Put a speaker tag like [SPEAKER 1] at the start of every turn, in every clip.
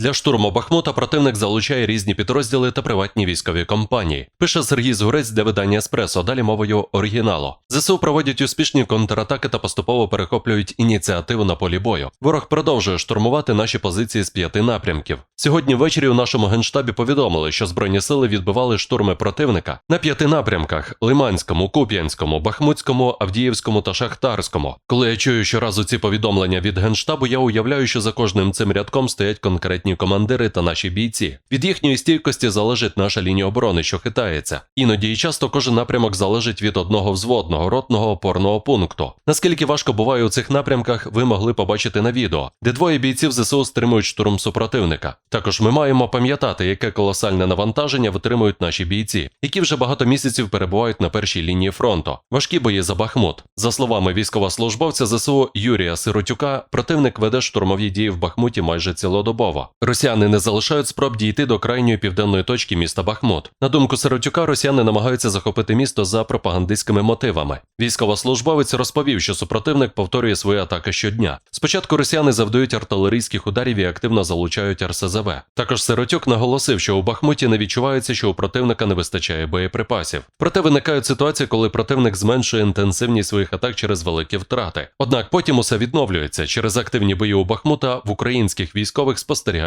[SPEAKER 1] Для штурму Бахмута противник залучає різні підрозділи та приватні військові компанії. Пише Сергій Згурець для видання Еспресо, далі мовою оригіналу. ЗСУ проводять успішні контратаки та поступово перехоплюють ініціативу на полі бою. Ворог продовжує штурмувати наші позиції з п'яти напрямків. Сьогодні ввечері у нашому генштабі повідомили, що збройні сили відбивали штурми противника на п'яти напрямках: Лиманському, Куп'янському, Бахмутському, Авдіївському та Шахтарському. Коли я чую щоразу ці повідомлення від генштабу, я уявляю, що за кожним цим рядком стоять конкретні командири та наші бійці. Від їхньої стійкості залежить наша лінія оборони, що хитається. Іноді і часто кожен напрямок залежить від одного взводного ротного опорного пункту. Наскільки важко буває у цих напрямках, ви могли побачити на відео, де двоє бійців ЗСУ стримують штурм супротивника. Також ми маємо пам'ятати, яке колосальне навантаження витримують наші бійці, які вже багато місяців перебувають на першій лінії фронту. Важкі бої за Бахмут. За словами військовослужбовця ЗСУ Юрія Сиротюка, противник веде штурмові дії в Бахмуті майже цілодобово. Росіяни не залишають спроб дійти до крайньої південної точки міста Бахмут. На думку Сиротюка, росіяни намагаються захопити місто за пропагандистськими мотивами. Військовослужбовець розповів, що супротивник повторює свої атаки щодня. Спочатку росіяни завдають артилерійських ударів і активно залучають РСЗВ. Також Сиротюк наголосив, що у Бахмуті не відчувається, що у противника не вистачає боєприпасів. Проте виникають ситуації, коли противник зменшує інтенсивність своїх атак через великі втрати. Однак потім усе відновлюється. Через активні бої у Бахмута в українських військових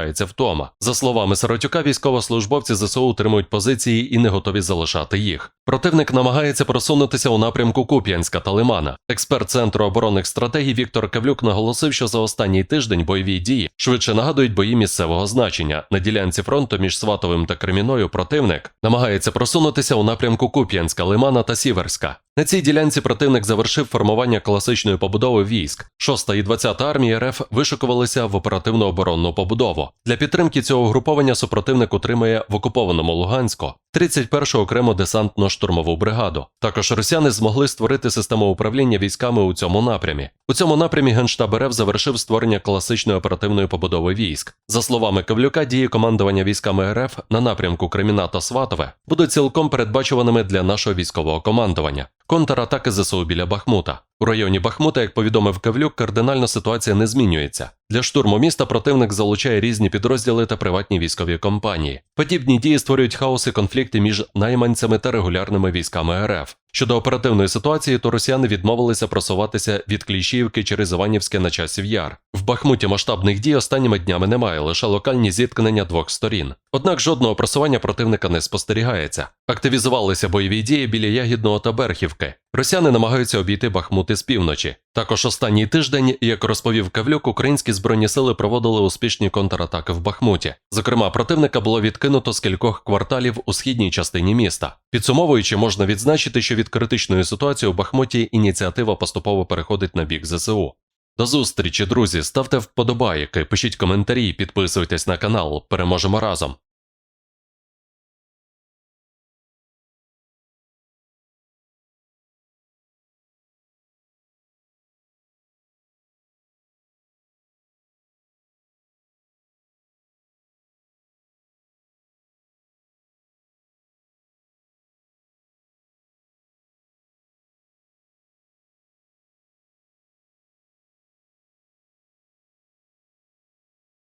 [SPEAKER 1] спостерігається втома. За словами Сиротюка, військовослужбовці ЗСУ утримують позиції і не готові залишати їх. Противник намагається просунутися у напрямку Куп'янська та Лимана. Експерт Центру оборонних стратегій Віктор Кавлюк наголосив, що за останній тиждень бойові дії швидше нагадують бої місцевого значення. На ділянці фронту між Сватовим та Креміною противник намагається просунутися у напрямку Куп'янська, Лимана та Сіверська. На цій ділянці противник завершив формування класичної побудови військ. 6 і 20 армії РФ вишикувалися в оперативно оборонну побудову. Для підтримки цього угруповання супротивник утримує в окупованому Луганську 31-ту окрему десантно-штурмову бригаду. Також росіяни змогли створити систему управління військами у цьому напрямі. У цьому напрямі Генштаб РФ завершив створення класичної оперативної побудови військ. За словами Кавлюка, дії командування військами РФ на напрямку Креміна та Сватове будуть цілком передбачуваними для нашого військового командування. Контратаки ЗСУ біля Бахмута. У районі Бахмута, як повідомив Кавлюк, кардинально ситуація не змінюється. Для штурму міста противник залучає різні підрозділи та приватні військові компанії. Подібні дії створюють хаос і конфлікти між найманцями та регулярними військами РФ. Щодо оперативної ситуації, то росіяни відмовилися просуватися від Кліщіївки через Іванівське на часів яр. В Бахмуті масштабних дій останніми днями немає, лише локальні зіткнення двох сторін. Однак жодного просування противника не спостерігається. Активізувалися бойові дії біля Ягідного та Берхівки. Росіяни намагаються обійти Бахмути з півночі. Також останній тиждень, як розповів Кавлюк, українські збройні сили проводили успішні контратаки в Бахмуті. Зокрема, противника було відкинуто з кількох кварталів у східній частині міста. Підсумовуючи, можна відзначити, що від критичної ситуації у Бахмуті ініціатива поступово переходить на бік ЗСУ. До зустрічі, друзі! Ставте вподобайки, пишіть коментарі, підписуйтесь на канал. Переможемо разом.